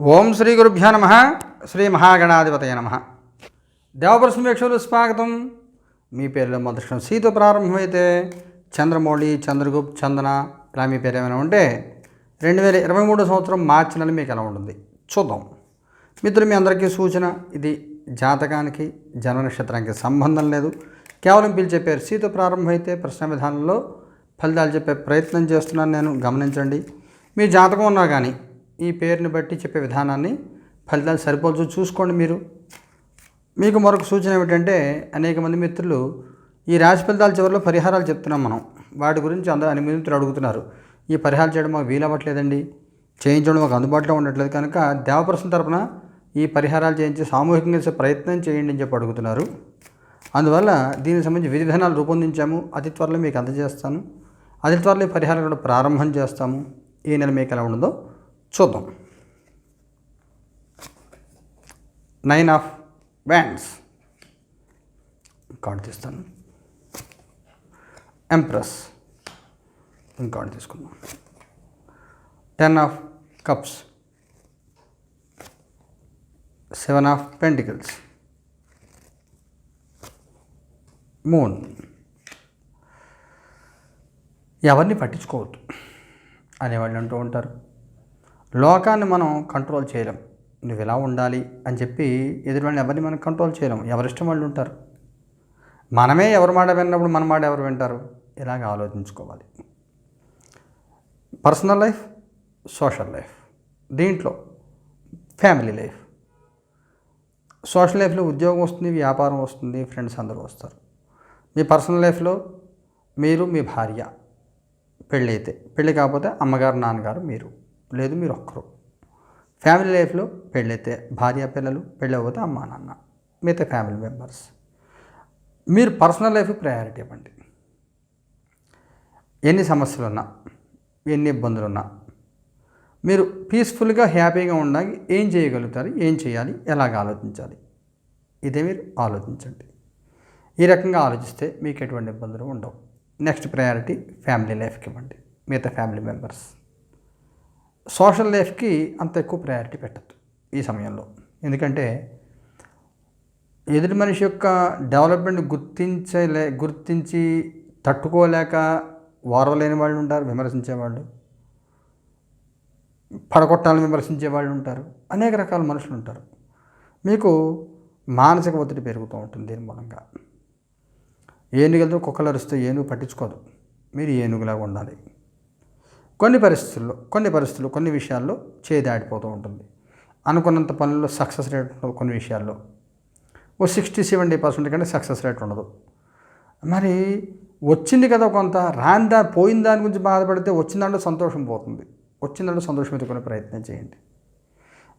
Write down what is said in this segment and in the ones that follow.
ఓం శ్రీ గురుభ్యో నమ. శ్రీ మహాగణాధిపతయ నమ. దేవప్రసమేక్షలు స్వాగతం. మీ పేరులో మొదటి సీత ప్రారంభమైతే చంద్రమౌళి చంద్రగుప్త్ చందన ఇలా మీ పేరు ఏమైనా ఉంటే రెండు వేల ఇరవై మూడు సంవత్సరం మార్చి నెల మీకు ఎలా ఉంటుంది? చూద్దాం. మిత్రులు మీ అందరికీ సూచన ఇది జాతకానికి జన నక్షత్రానికి సంబంధం లేదు. కేవలం పిలిచే పేరు సీతో ప్రారంభమైతే ప్రశ్న విధానంలో ఫలితాలు చెప్పే ప్రయత్నం చేస్తున్నాను నేను. గమనించండి. మీ జాతకం ఉన్నా కానీ ఈ పేరుని బట్టి చెప్పే విధానాన్ని ఫలితాలు సరిపోల్చు చూసుకోండి మీరు. మీకు మరొక సూచన ఏమిటంటే అనేక మంది మిత్రులు ఈ రాశి ఫలితాల చివరిలో పరిహారాలు చెప్తున్నాం మనం. వాటి గురించి అందరూ అన్ని మిత్రులు అడుగుతున్నారు. ఈ పరిహారాలు చేయడం మాకు వీలవ్వట్లేదండి. చేయించడం మాకు అందుబాటులో ఉండట్లేదు కనుక దేవప్రసం తరపున ఈ పరిహారాలు చేయించి సామూహికంగా చేసే ప్రయత్నం చేయండి అని చెప్పి అడుగుతున్నారు. అందువల్ల దీనికి సంబంధించి విధి విధానాలు రూపొందించాము. అతి త్వరలో మీకు అందజేస్తాను. అతి త్వరలో ఈ పరిహారం కూడా ప్రారంభం చేస్తాము. ఈ నెల మీకు ఎలా ఉండదో చూద్దాం. నైన్ ఆఫ్ వ్యాండ్స్ కార్డు తీస్తాను. ఎంప్రెస్ ఇంకార్డు తీసుకుందాం. Ten of cups seven of pentacles moon ఎవరిని పట్టించుకోవద్దు అనేవాళ్ళు అంటూ ఉంటారు. లోకాన్ని మనం కంట్రోల్ చేయలేం. నువ్వు ఇలా ఉండాలి అని చెప్పి ఎదురువాళ్ళని ఎవరిని మనం కంట్రోల్ చేయలేం. ఎవరిష్టం వాళ్ళు ఉంటారు. మనమే ఎవరి మాట విన్నప్పుడు మన మాట ఎవరు వింటారు? ఇలాగ ఆలోచించుకోవాలి. Personal life social life. దీంట్లో ఫ్యామిలీ లైఫ్. సోషల్ లైఫ్లో ఉద్యోగం వస్తుంది వ్యాపారం వస్తుంది ఫ్రెండ్స్ అందరూ వస్తారు. మీ పర్సనల్ లైఫ్లో మీరు మీ భార్య పెళ్ళి అయితే పెళ్ళి కాకపోతే అమ్మగారు నాన్నగారు మీరు. లేదు మీరు ఒక్కరు ఫ్యామిలీ లైఫ్లో పెళ్ళైతే భార్య పిల్లలు పెళ్ళి అవ్వతే అమ్మా నాన్న మిగతా ఫ్యామిలీ మెంబర్స్. మీరు పర్సనల్ లైఫ్ ప్రయారిటీ ఇవ్వండి. ఎన్ని సమస్యలు ఉన్నా ఎన్ని ఇబ్బందులు ఉన్నా మీరు పీస్ఫుల్గా హ్యాపీగా ఉండడానికి ఏం చేయగలుగుతారు ఏం చేయాలి ఎలాగ ఆలోచించాలి ఇదే మీరు ఆలోచించండి. ఈ రకంగా ఆలోచిస్తే మీకు ఎటువంటి ఇబ్బందులు ఉండవు. నెక్స్ట్ ప్రయారిటీ ఫ్యామిలీ లైఫ్కి ఇవ్వండి మిగతా ఫ్యామిలీ మెంబర్స్. సోషల్ లైఫ్కి అంత ఎక్కువ ప్రయారిటీ పెట్టద్దు ఈ సమయంలో. ఎందుకంటే ఎదుటి మనిషి యొక్క డెవలప్మెంట్ గుర్తించలే గుర్తించి తట్టుకోలేక వారవలేని వాళ్ళు ఉంటారు విమర్శించేవాళ్ళు పడగొట్టాలని విమర్శించే వాళ్ళు ఉంటారు. అనేక రకాల మనుషులు ఉంటారు. మీకు మానసిక ఒత్తిడి పెరుగుతూ ఉంటుంది దీని మూలంగా. ఏనుగులతో కుక్కలు అరిస్తే ఏనుగు పట్టించుకోదు. మీరు ఏనుగులాగా ఉండాలి. కొన్ని పరిస్థితుల్లో కొన్ని పరిస్థితులు కొన్ని విషయాల్లో చేదాడిపోతూ ఉంటుంది. అనుకున్నంత పనుల్లో సక్సెస్ రేట్ ఉండదు కొన్ని విషయాల్లో. ఓ సిక్స్టీ సెవెంటీ పర్సెంట్ కంటే సక్సెస్ రేట్ ఉండదు. మరి వచ్చింది కదా కొంత రాందా పోయిన దాని గురించి బాధపడితే వచ్చిన దాంట్లో సంతోషం పోతుంది. వచ్చిన దాంట్లో సంతోషం ఎత్తుకునే ప్రయత్నం చేయండి.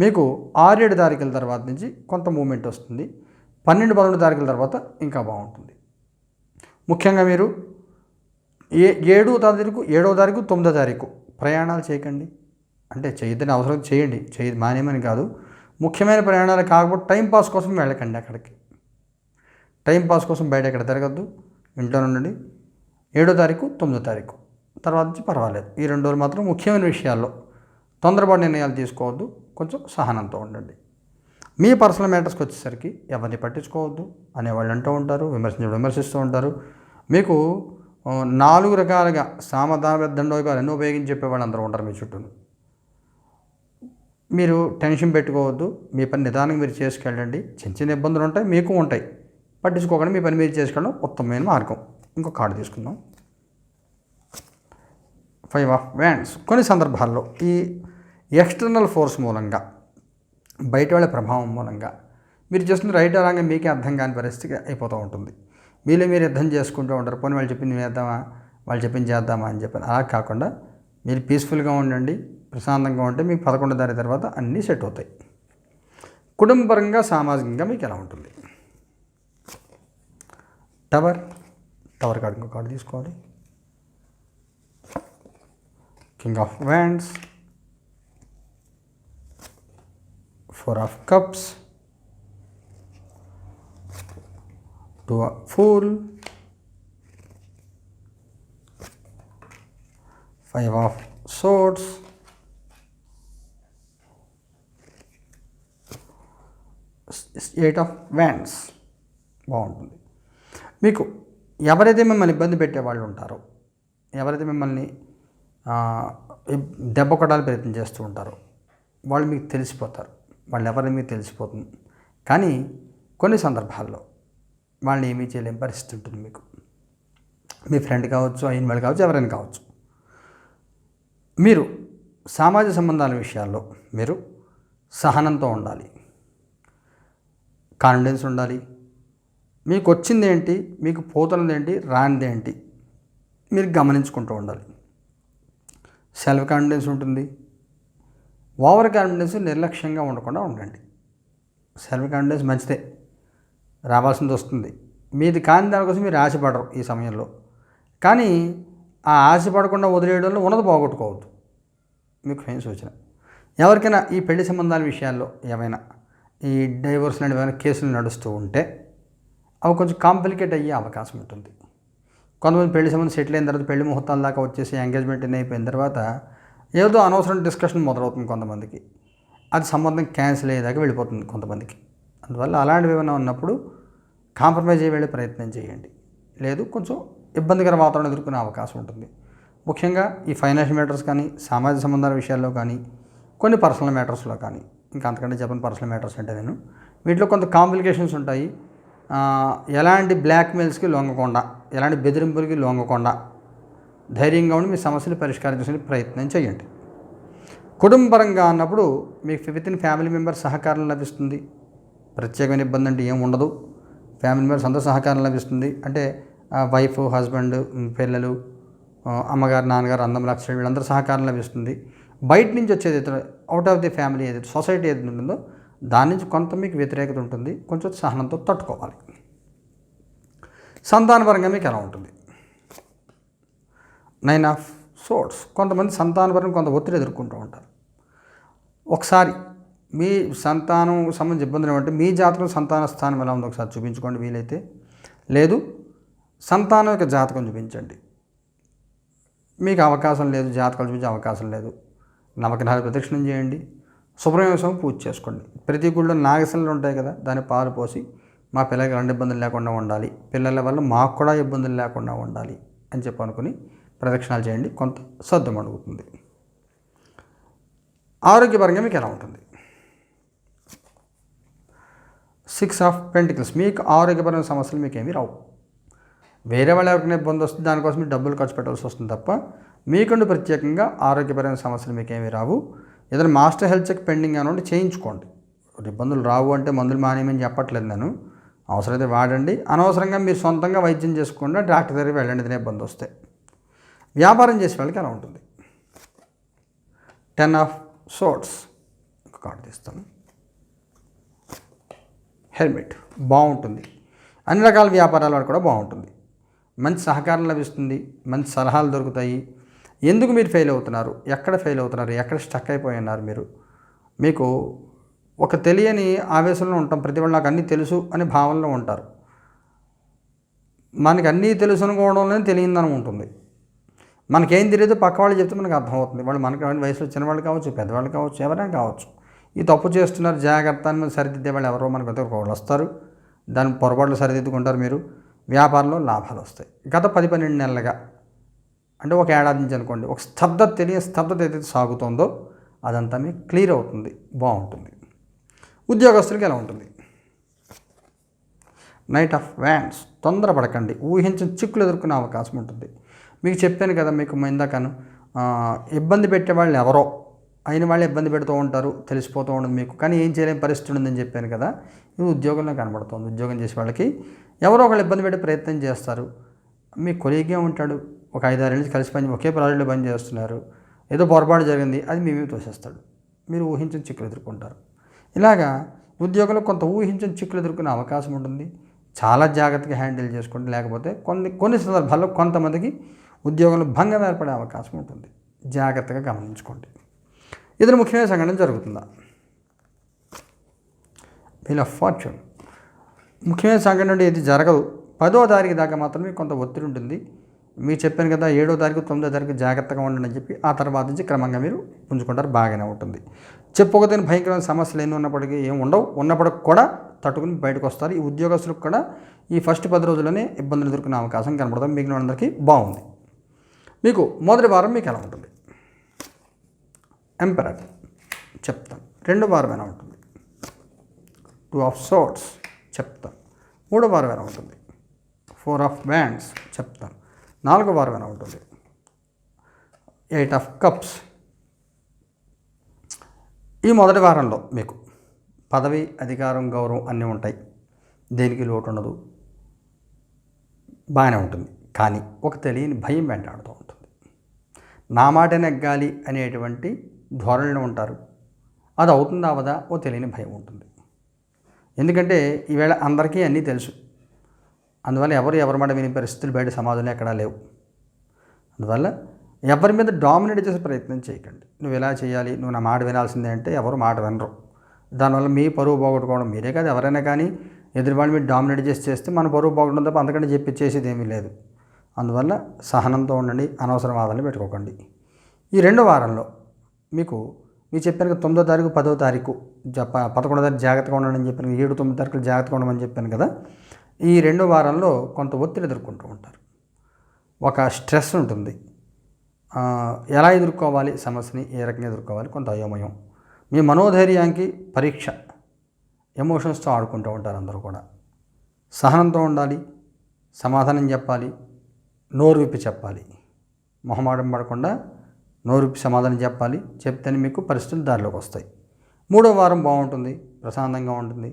మీకు ఆరేడు తారీఖుల తర్వాత నుంచి కొంత మూమెంట్ వస్తుంది. పన్నెండు పదకొండు తారీఖుల తర్వాత ఇంకా బాగుంటుంది. ముఖ్యంగా మీరు ఏ ఏడో తారీఖు ఏడవ తారీఖు తొమ్మిదో తారీఖు. ప్రయాణాలు చేయకండి. అంటే చేయొద్దని అవసరం చేయండి. చేయ మానేమని కాదు. ముఖ్యమైన ప్రయాణాలు కాకపోతే టైం పాస్ కోసం వెళ్ళకండి అక్కడికి. టైం పాస్ కోసం బయట ఎక్కడ తిరగద్దు. ఇంట్లో ఉండండి. ఏడో తారీఖు తొమ్మిదో తారీఖు. తర్వాత నుంచి పర్వాలేదు. ఈ రెండు రోజులు మాత్రం ముఖ్యమైన విషయాల్లో తొందరపాటు నిర్ణయాలు తీసుకోవద్దు. కొంచెం సహనంతో ఉండండి. మీ పర్సనల్ మ్యాటర్స్కి వచ్చేసరికి ఎవరిని పట్టించుకోవద్దు. అనేవాళ్ళు అంటూ ఉంటారు విమర్శించడం విమర్శిస్తూ ఉంటారు. మీకు నాలుగు రకాలుగా సామధాన దండోపాలు ఎన్నో ఉపయోగించి చెప్పేవాళ్ళు అందరూ ఉంటారు మీ చుట్టూ. మీరు టెన్షన్ పెట్టుకోవద్దు మీ పని నిదానంగా మీరు చేసుకెళ్ళండి. చిన్న చిన్న ఇబ్బందులు ఉంటాయి మీకు ఉంటాయి. పట్టించుకోకుండా మీ పని మీరు చేసుకెళ్ళడం ఉత్తమమైన మార్గం. ఇంకో కార్డు తీసుకుందాం. ఫైవ్ ఆఫ్ వ్యాండ్స్ కొన్ని సందర్భాల్లో ఈ ఎక్స్టర్నల్ ఫోర్స్ మూలంగా బయట వాళ్ళ ప్రభావం మూలంగా మీరు చేస్తున్న రైట్ అలాగే మీకే అర్థం కాని పరిస్థితి అయిపోతూ ఉంటుంది. మీలో మీరు యుద్ధం చేసుకుంటూ ఉంటారు. పోనీ వాళ్ళు చెప్పింది వేద్దామా? వాళ్ళు చెప్పింది చేద్దామా అని చెప్పి అలా కాకుండా మీరు పీస్ఫుల్గా ఉండండి ప్రశాంతంగా ఉంటే మీకు పదకొండు దాని తర్వాత అన్నీ సెట్ అవుతాయి. కుటుంబపరంగా సామాజికంగా మీకు ఎలా ఉంటుంది? టవర్ టవర్ కార్డు ఇంకో కార్డు తీసుకోవాలి. King of wands four of cups two fool five of swords. Eight of wands బాగుంటుంది. మీకు ఎవరైతే మిమ్మల్ని ఇబ్బంది పెట్టే వాళ్ళు ఉంటారో ఎవరైతే మిమ్మల్ని దెబ్బ కొట్టాలని ప్రయత్నం చేస్తూ ఉంటారో వాళ్ళు మీకు తెలిసిపోతారు. వాళ్ళు ఎవరైనా మీకు తెలిసిపోతుంది. కానీ కొన్ని సందర్భాల్లో వాళ్ళని ఏమీ చేయలేని పరిస్థితి ఉంటుంది మీకు. మీ ఫ్రెండ్ కావచ్చు అయిన వాళ్ళు కావచ్చు ఎవరైనా కావచ్చు. మీరు సామాజిక సంబంధాల విషయాల్లో మీరు సహనంతో ఉండాలి. కాన్ఫిడెన్స్ ఉండాలి. మీకు వచ్చింది ఏంటి మీకు పోతున్నది ఏంటి రానిది ఏంటి మీరు గమనించుకుంటూ ఉండాలి. సెల్ఫ్ కాన్ఫిడెన్స్ ఉంటుంది. ఓవర్ కాన్ఫిడెన్స్ నిర్లక్ష్యంగా ఉండకుండా ఉండండి. సెల్ఫ్ కాన్ఫిడెన్స్ మంచిదే. రావాల్సింది వస్తుంది. మీది కాని దానికోసం మీరు ఆశపడరు ఈ సమయంలో. కానీ ఆ ఆశపడకుండా వదిలేయడంలో ఉన్నది పోగొట్టుకోవద్దు. మీకు ఏం సూచన. ఎవరికైనా ఈ పెళ్ళి సంబంధాల విషయాల్లో ఏమైనా ఈ డైవోర్స్ లాంటి ఏమైనా కేసులు నడుస్తూ ఉంటే అవి కొంచెం కాంప్లికేట్ అయ్యే అవకాశం ఉంటుంది. కొంతమంది పెళ్ళి సంబంధం సెటిల్ అయిన తర్వాత పెళ్ళి ముహూర్తాల దాకా వచ్చేసి ఎంగేజ్మెంట్ అయిపోయిన తర్వాత ఏదో అనవసరం డిస్కషన్ మొదలవుతుంది కొంతమందికి. అది సంబంధం క్యాన్సిల్ అయ్యేదాకా వెళ్ళిపోతుంది కొంతమందికి. అందువల్ల అలాంటివి ఏమైనా ఉన్నప్పుడు కాంప్రమైజ్ అయ్యి వెళ్ళే ప్రయత్నం చేయండి. లేదు కొంచెం ఇబ్బందికర వాతావరణం ఎదుర్కొనే అవకాశం ఉంటుంది. ముఖ్యంగా ఈ ఫైనాన్షియల్ మ్యాటర్స్ కానీ సామాజిక సంబంధాల విషయాల్లో కానీ కొన్ని పర్సనల్ మ్యాటర్స్లో కానీ ఇంకా అంతకంటే చెప్పని పర్సనల్ మ్యాటర్స్ అంటే నేను వీటిలో కొంత కాంప్లికేషన్స్ ఉంటాయి. ఎలాంటి బ్లాక్మెయిల్స్కి లొంగకుండా ఎలాంటి బెదిరింపులకి లొంగకుండా ధైర్యంగా ఉండి మీ సమస్యలు పరిష్కరించుకునే ప్రయత్నం చేయండి. కుటుంబపరంగా అన్నప్పుడు మీకు విత్ ఇన్ ఫ్యామిలీ మెంబర్ సహకారం లభిస్తుంది. ప్రత్యేకమైన ఇబ్బంది అంటే ఏం ఉండదు. ఫ్యామిలీ మెంబర్స్ అందరూ సహకారం లభిస్తుంది. అంటే వైఫ్ హస్బెండ్ పిల్లలు అమ్మగారు నాన్నగారు అందం లక్ష వీళ్ళందరూ సహకారం లభిస్తుంది. బయట నుంచి వచ్చేది అవుట్ ఆఫ్ ది ఫ్యామిలీ ఏదైతే సొసైటీ ఏది ఉంటుందో దాని నుంచి కొంత మీకు వ్యతిరేకత ఉంటుంది. కొంచెం సహనంతో తట్టుకోవాలి. సంతానపరంగా మీకు ఎలా ఉంటుంది? నైన్ ఆఫ్ సోర్స్ కొంతమంది సంతానపరంగా కొంత ఒత్తిడి ఎదుర్కొంటూ ఉంటారు. ఒకసారి మీ సంతానం సంబంధించి ఇబ్బందులు ఏమంటే మీ జాతకం సంతాన స్థానం ఎలా ఉందో ఒకసారి చూపించుకోండి వీలైతే. లేదు సంతానం యొక్క జాతకం చూపించండి. మీకు అవకాశం లేదు జాతకాలు చూపించే అవకాశం లేదు. నవగ్రహాలు ప్రదక్షిణం చేయండి. సుబ్రహ్మణ్య స్వామి పూజ చేసుకోండి. ప్రతి గుళ్ళో నాగశనలు ఉంటాయి కదా దాన్ని పాలు పోసి మా పిల్లలకి రెండు ఇబ్బందులు లేకుండా ఉండాలి. పిల్లల వల్ల మాకు కూడా ఇబ్బందులు లేకుండా ఉండాలి అని చెప్పి అనుకుని ప్రదక్షిణాలు చేయండి. కొంత సర్దం అడుగుతుంది. ఆరోగ్యపరంగా మీకు ఎలా ఉంటుంది? Six of pentacles. మీకు ఆరోగ్యపరమైన సమస్యలు మీకు ఏమీ రావు. వేరే వాళ్ళు ఎవరికైనా ఇబ్బంది వస్తుంది దానికోసం మీరు డబ్బులు ఖర్చు పెట్టాల్సి వస్తుంది తప్ప మీకంటూ ప్రత్యేకంగా ఆరోగ్యపరమైన సమస్యలు మీకు ఏమీ రావు. ఏదైనా మాస్టర్ హెల్త్ చెక్ పెండింగ్ అని ఉంటే చేయించుకోండి. ఇబ్బందులు రావు అంటే మందులు మానేయమని చెప్పట్లేదు నేను. అవసరమైతే వాడండి. అనవసరంగా మీరు సొంతంగా వైద్యం చేసుకుండా డాక్టర్ దగ్గరికి వెళ్ళండి ఏదైనా ఇబ్బంది వస్తే. వ్యాపారం చేసే వాళ్ళకి అలా ఉంటుంది. Ten of swords. ఒక కార్డు తీస్తాను. హెల్మెట్ బాగుంటుంది. అన్ని రకాల వ్యాపారాల వాడు కూడా బాగుంటుంది. మంచి సహకారం లభిస్తుంది. మంచి సలహాలు దొరుకుతాయి. ఎందుకు మీరు ఫెయిల్ అవుతున్నారు? ఎక్కడ ఫెయిల్ అవుతున్నారు? ఎక్కడ స్టక్ అయిపోయి ఉన్నారు మీరు? మీకు ఒక తెలియని ఆవేశంలో ఉంటాం. ప్రతి వాళ్ళు నాకు అన్నీ తెలుసు అనే భావనలో ఉంటారు. మనకి అన్నీ తెలుసు అనుకోవడంలోనే తెలియదని ఉంటుంది. మనకేం తెలియదు పక్క వాళ్ళు చెప్తే మనకు అర్థమవుతుంది. వాళ్ళు మనకి వయసులో చిన్నవాళ్ళు కావచ్చు పెద్దవాళ్ళు కావచ్చు ఎవరైనా కావచ్చు. ఈ తప్పు చేస్తున్నారు జాగ్రత్త అని సరిదిద్దే వాళ్ళు ఎవరో మనకు ప్రతి వస్తారు. దాని పొరపాట్లు సరిదిద్దుకుంటారు మీరు. వ్యాపారంలో లాభాలు వస్తాయి. గత పది పన్నెండు నెలలుగా అంటే ఒక ఏడాది నుంచి అనుకోండి ఒక స్తబ్దత తెలియని స్తబ్దత ఏదైతే సాగుతుందో అదంతా మీకు క్లియర్ అవుతుంది బాగుంటుంది. ఉద్యోగస్తులకి ఎలా ఉంటుంది? నైట్ ఆఫ్ వ్యాండ్స్ తొందరపడకండి. ఊహించిన చిక్కులు ఎదుర్కొనే అవకాశం ఉంటుంది. మీకు చెప్పాను కదా మీకు ఇందాకను ఇబ్బంది పెట్టే వాళ్ళు ఎవరో అయిన వాళ్ళు ఇబ్బంది పెడుతూ ఉంటారు తెలిసిపోతూ ఉండదు మీకు. కానీ ఏం చేయలేని పరిస్థితి ఉందని చెప్పాను కదా ఇది ఉద్యోగంలో కనబడుతుంది. ఉద్యోగం చేసే వాళ్ళకి ఎవరో ఒకళ్ళు ఇబ్బంది పెట్టే ప్రయత్నం చేస్తారు. మీ కొలీగే ఉంటాడు ఒక ఐదారు నుంచి కలిసి పని ఒకే ప్రాజెక్టులో పని చేస్తున్నారు. ఏదో పొరపాటు జరిగింది అది మీ మీద తోసేస్తాడు. మీరు ఊహించిన చిక్కులు ఎదుర్కొంటారు. ఇలాగా ఉద్యోగంలో కొంత ఊహించిన చిక్కులు ఎదుర్కొనే అవకాశం ఉంటుంది. చాలా జాగ్రత్తగా హ్యాండిల్ చేసుకోండి. లేకపోతే కొన్ని కొన్ని సందర్భాల్లో కొంతమందికి ఉద్యోగంలో భంగం ఏర్పడే అవకాశం ఉంటుంది. జాగ్రత్తగా గమనించుకోండి. ఇద్దరు ముఖ్యమైన సంఘటన జరుగుతుందా? వీల్ ఆఫ్ ఫార్చ్యూన్ ముఖ్యమైన సంఘటన ఏది ఇది జరగదు. పదో తారీఖు దాకా మాత్రమే కొంత ఒత్తిడి ఉంటుంది. మీరు చెప్పాను కదా ఏడో తారీఖు తొమ్మిదో తారీఖు జాగ్రత్తగా ఉండండి అని చెప్పి ఆ తర్వాత నుంచి క్రమంగా మీరు పుంజుకుంటారు బాగానే ఉంటుంది. చెప్పుకోలేని భయంకరమైన సమస్యలు ఎన్ని ఉన్నప్పటికీ ఏమి ఉండవు. ఉన్నప్పటికి కూడా తట్టుకుని బయటకు వస్తారు. ఈ ఉద్యోగస్తులకు కూడా ఈ ఫస్ట్ పది రోజుల్లోనే ఇబ్బందులు ఎదుర్కొనే అవకాశం కనబడుతుంది మిగిలిన అందరికీ బాగుంది. మీకు మొదటి వారం మీకు ఎలా ఉంటుంది? ఎంపరర్ చెప్తాను రెండో వారం ఎలా ఉంటుంది? టూ ఆఫ్ సోట్స్ చెప్తాను మూడో వారం ఎలా ఉంటుంది? ఫోర్ ఆఫ్ బ్యాండ్స్ చెప్తాను నాలుగో వారం ఎలా ఉంటుంది? ఎయిట్ ఆఫ్ కప్స్ ఈ మొదటి వారంలో మీకు పదవి అధికారం గౌరవం అన్నీ ఉంటాయి. దేనికి లోటు ఉండదు. బాగానే ఉంటుంది. కానీ ఒక తెలియని భయం వెంటాడుతూ ఉంటుంది. నా మాట నెగ్గాలి అనేటువంటి ధోరణిలో ఉంటారు. అది అవుతుందా అవదా? ఓ తెలియని భయం ఉంటుంది. ఎందుకంటే ఈవేళ అందరికీ అన్నీ తెలుసు. అందువల్ల ఎవరు ఎవరి మాట వినే పరిస్థితులు బయట సమాజంలో ఎక్కడా లేవు. అందువల్ల ఎవరి మీద డామినేట్ చేసే ప్రయత్నం చేయకండి. నువ్వు ఎలా చేయాలి నువ్వు నా మాట వినాల్సిందే అంటే ఎవరు మాట వినరు. దానివల్ల మీ పరువు పోగొట్టుకోవడం మీరే కాదు ఎవరైనా కానీ ఎదురువాడి మీరు డామినేట్ చేసి చేస్తే మన పరువు పోగొట్టడం తప్ప అంతకంటే చెప్పి చేసేది ఏమీ లేదు. అందువల్ల సహనంతో ఉండండి అనవసర వాదనలు పెట్టుకోకండి. ఈ రెండు వారంలో మీకు మీరు చెప్పాను కదా తొమ్మిదో తారీఖు పదో తారీఖు జప పదకొండో తారీఖు జాగ్రత్తగా ఉండండి అని చెప్పాను. ఏడు తొమ్మిది తారీఖులు జాగ్రత్తగా ఉండమని చెప్పాను కదా. ఈ రెండో వారంలో కొంత ఒత్తిడి ఎదుర్కొంటూ ఉంటారు. ఒక స్ట్రెస్ ఉంటుంది. ఎలా ఎదుర్కోవాలి సమస్యని ఏ రకంగా ఎదుర్కోవాలి కొంత అయోమయం. మీ మనోధైర్యానికి పరీక్ష ఎమోషన్స్తో ఆడుకుంటూ ఉంటారు అందరూ కూడా. సహనంతో ఉండాలి సమాధానం చెప్పాలి నోరు విప్పి చెప్పాలి. మొహమాటం పడకుండా నోరుపి సమాధానం చెప్పాలి. చెప్తేనే మీకు పరిస్థితులు దారిలోకి వస్తాయి. మూడో వారం బాగుంటుంది. ప్రశాంతంగా ఉంటుంది.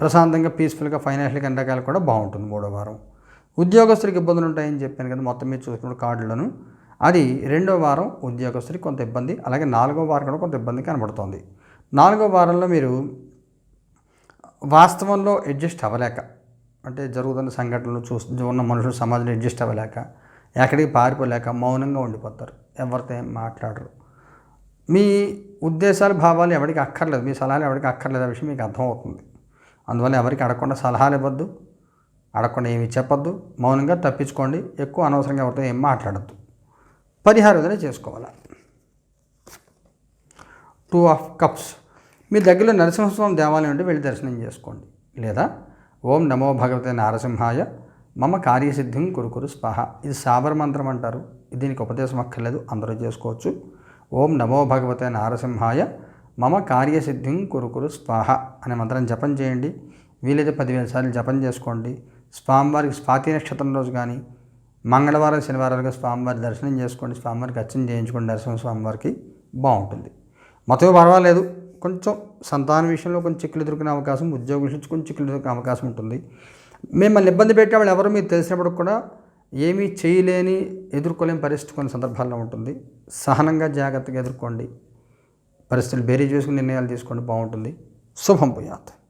ప్రశాంతంగా పీస్ఫుల్గా ఫైనాన్షియల్గా ఎండాకాలం కూడా బాగుంటుంది మూడో వారం. ఉద్యోగస్తులకు ఇబ్బందులు ఉంటాయని చెప్పాను కదా మొత్తం మీద చూసుకున్న కార్డులను. అది రెండో వారం ఉద్యోగస్తులకి కొంత ఇబ్బంది అలాగే నాలుగో వారం కూడా కొంత ఇబ్బంది కనబడుతోంది. నాలుగో వారంలో మీరు వాస్తవంలో అడ్జస్ట్ అవ్వలేక అంటే జరుగుతున్న సంఘటనలు చూస్తూ ఉన్న మనుషులు సమాజంలో అడ్జస్ట్ అవ్వలేక ఎక్కడికి పారిపోలేక మౌనంగా ఉండిపోతారు. ఎవరితో ఏం మాట్లాడరు. మీ ఉద్దేశాలు భావాలు ఎవరికి అక్కర్లేదు. మీ సలహాలు ఎవరికి అక్కర్లేదు ఆ విషయం మీకు అర్థమవుతుంది. అందువల్ల ఎవరికి అడగకుండా సలహాలు ఇవ్వద్దు. అడగకుండా ఏమి చెప్పొద్దు. మౌనంగా తప్పించుకోండి. ఎక్కువ అనవసరంగా ఎవరితో ఏం మాట్లాడద్దు. పరిహారం ఏదైనా చేసుకోవాలి? Two of cups. మీ దగ్గరలో నరసింహస్వామి దేవాలయం ఉంటే వెళ్ళి దర్శనం చేసుకోండి. లేదా ఓం నమో భగవతే నారసింహాయ మమ కార్యసిద్ధిం కురుకురు స్పహ. ఇది సాబర్ మంత్రం అంటారు. దీనికి ఉపదేశం అక్కర్లేదు. అందరూ చేసుకోవచ్చు. ఓం నమో భగవతే నారసింహాయ మమ కార్యసిద్ధిం కురుకురు స్వాహ అనే మంత్రం జపం చేయండి. వీలైతే పదివేల సార్లు జపం చేసుకోండి. స్వామివారికి స్వాతి నక్షత్రం రోజు కానీ మంగళవారం శనివారాలుగా స్వామివారి దర్శనం చేసుకోండి. స్వామివారికి అర్చన చేయించుకోండి. దర్శనం స్వామివారికి బాగుంటుంది. మొత్తం పర్వాలేదు. కొంచెం సంతాన విషయంలో కొంచెం చిక్కులు ఎదుర్కొనే అవకాశం ఉద్యోగం విషయంలో కొంచెం చిక్కులు ఎదుర్కొనే అవకాశం ఉంటుంది. మిమ్మల్ని ఇబ్బంది పెట్టే వాళ్ళు ఎవరు మీరు తెలిసినప్పుడు కూడా ఏమీ చేయలేని ఎదుర్కోలేని పరిస్థితి కొన్ని సందర్భాల్లో ఉంటుంది. సహనంగా జాగ్రత్తగా ఎదుర్కోండి. పరిస్థితులు బేరీ చేసుకుని నిర్ణయాలు తీసుకోండి. బాగుంటుంది. శుభం పుయాత్